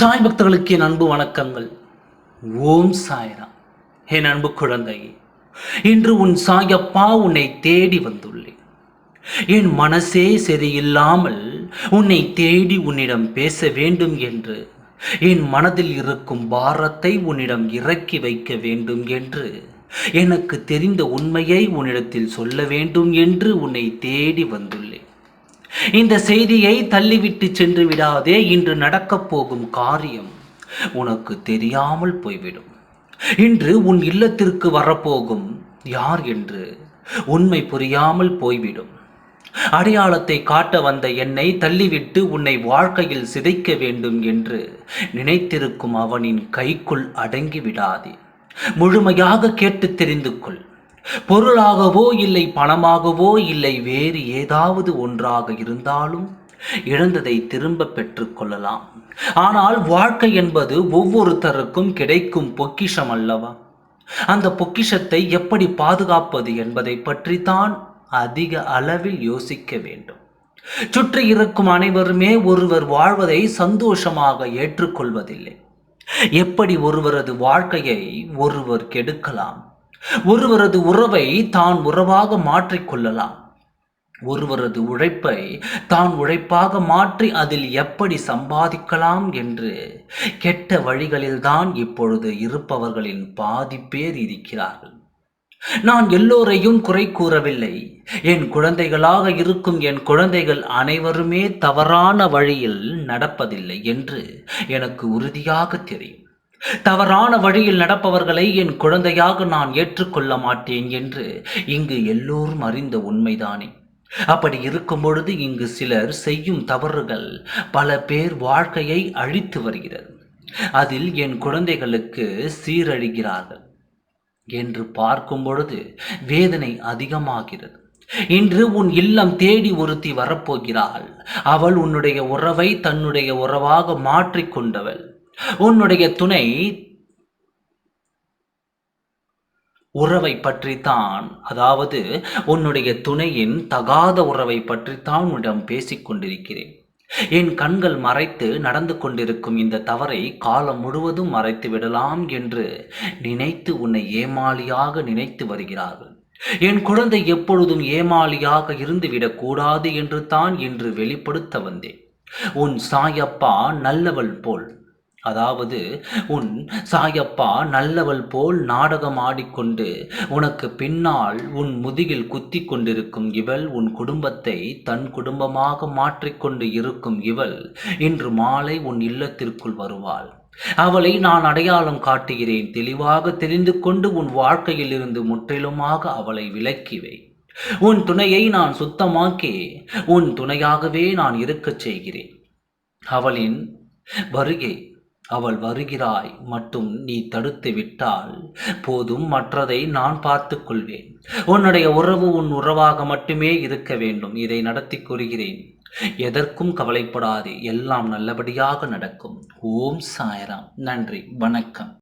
சாய் பக்தர்களுக்கு என் அன்பு வணக்கங்கள். ஓம் சாய்ரா என் அன்பு குழந்தையே இன்று உன் சாயப்பா உன்னை தேடி வந்துள்ளேன். என் மனசே சரியில்லாமல் உன்னை தேடி உன்னிடம் பேச வேண்டும் என்று என் மனதில் இருக்கும் பாரத்தை உன்னிடம் இறக்கி வைக்க வேண்டும் என்று எனக்கு தெரிந்த உண்மையை உன்னிடத்தில் சொல்ல வேண்டும் என்று உன்னை தேடி வந்துள்ளேன். இந்த செய்தியை தள்ளிவிட்டு சென்று விடாதே இன்று நடக்கப் போகும் காரியம் உனக்கு தெரியாமல் போய்விடும். இன்று உன் இல்லத்திற்கு வரப்போகும் யார் என்று உண்மை புரியாமல் போய்விடும். அடையாளத்தை காட்ட வந்த என்னை தள்ளிவிட்டு உன்னை வாழ்க்கையில் சிதைக்க வேண்டும் என்று நினைத்திருக்கும் அவனின் கைக்குள் அடங்கி விடாதே. முழுமையாக கேட்டு தெரிந்து கொள். பொருளாகவோ இல்லை பணமாகவோ இல்லை வேறு ஏதாவது ஒன்றாக இருந்தாலும் இழந்ததை திரும்ப பெற்றுக்கொள்ளலாம் ஆனால் வாழ்க்கை என்பது ஒவ்வொருத்தருக்கும் கிடைக்கும் பொக்கிஷம் அல்லவா? அந்த பொக்கிஷத்தை எப்படி பாதுகாப்பது என்பதை பற்றி தான் அதிக அளவில் யோசிக்க வேண்டும். சுற்றி இருக்கும் அனைவருமே ஒருவர் வாழ்வதை சந்தோஷமாக ஏற்றுக்கொள்வதில்லை. எப்படி ஒருவரது வாழ்க்கையை ஒருவர் கெடுக்கலாம்? ஒருவரது உறவை தான் உறவாக மாற்றிக்கொள்ளலாம் ஒருவரது உழைப்பை தான் உழைப்பாக மாற்றி அதில் எப்படி சம்பாதிக்கலாம் என்று கெட்ட வழிகளில்தான் இப்பொழுது இருப்பவர்களின் பாதி பேர் இருக்கிறார்கள். நான் எல்லோரையும் குறை கூறவில்லை. என் குழந்தைகளாக இருக்கும் என் குழந்தைகள் அனைவருமே தவறான வழியில் நடப்பதில்லை என்று எனக்கு உறுதியாக தெரியும். தவறான வழியில் நடப்பவர்களை என் குழந்தையாக நான் ஏற்றுக்கொள்ள மாட்டேன் என்று இங்கு எல்லோரும் அறிந்த உண்மைதானே. அப்படி இருக்கும் பொழுது இங்கு சிலர் செய்யும் தவறுகள் பல பேர் வாழ்க்கையை அழித்து வருகிறது. அதில் என் குழந்தைகளுக்கு சீரழிகிறார்கள் என்று பார்க்கும் பொழுது வேதனை அதிகமாகிறது. இன்று உன் இல்லம் தேடி ஒருத்தி வரப்போகிறாள். அவள் உன்னுடைய உறவை தன்னுடைய உறவாக மாற்றிக்கொண்டவள். உன்னுடைய துணை உறவை பற்றித்தான் அதாவது உன்னுடைய துணையின் தகாத உறவை பற்றித்தான் உன்னிடம் பேசிக் கொண்டிருக்கிறேன். என் கண்கள் மறைத்து நடந்து கொண்டிருக்கும் இந்த தவறை காலம் முழுவதும் மறைத்து விடலாம் என்று நினைத்து உன்னை ஏமாளியாக நினைத்து வருகிறார்கள். என் குழந்தை எப்பொழுதும் ஏமாளியாக இருந்துவிடக்கூடாது என்று தான் இன்று வெளிப்படுத்த வந்தேன். உன் சாயப்பா நல்லவள் போல். அதாவது உன் சாயப்பா நல்லவள் போல் நாடகம் ஆடிக்கொண்டு உனக்கு பின்னால் உன் முதுகில் குத்தி கொண்டிருக்கும் இவள் உன் குடும்பத்தை தன் குடும்பமாக மாற்றிக்கொண்டு இருக்கும் இவள் இன்று மாலை உன் இல்லத்திற்குள் வருவாள். அவளை நான் அடையாளம் காட்டுகிறேன். தெளிவாக தெரிந்து கொண்டு உன் வாழ்க்கையில் இருந்து முற்றிலுமாக அவளை விலக்கிவை உன் துணையை நான் சுத்தமாக்கி உன் துணையாகவே நான் இருக்கச் செய்கிறேன். அவளின் வருகை அவள் வருகிறாய் மட்டும் நீ தடுத்து விட்டால் போதும் மற்றதை நான் பார்த்து கொள்வேன். உன்னுடைய உறவு உன் உறவாக மட்டுமே இருக்க வேண்டும் இதை நடத்தி கூறுகிறேன். எதற்கும் கவலைப்படாதே எல்லாம் நல்லபடியாக நடக்கும். ஓம் சாயராம். நன்றி வணக்கம்.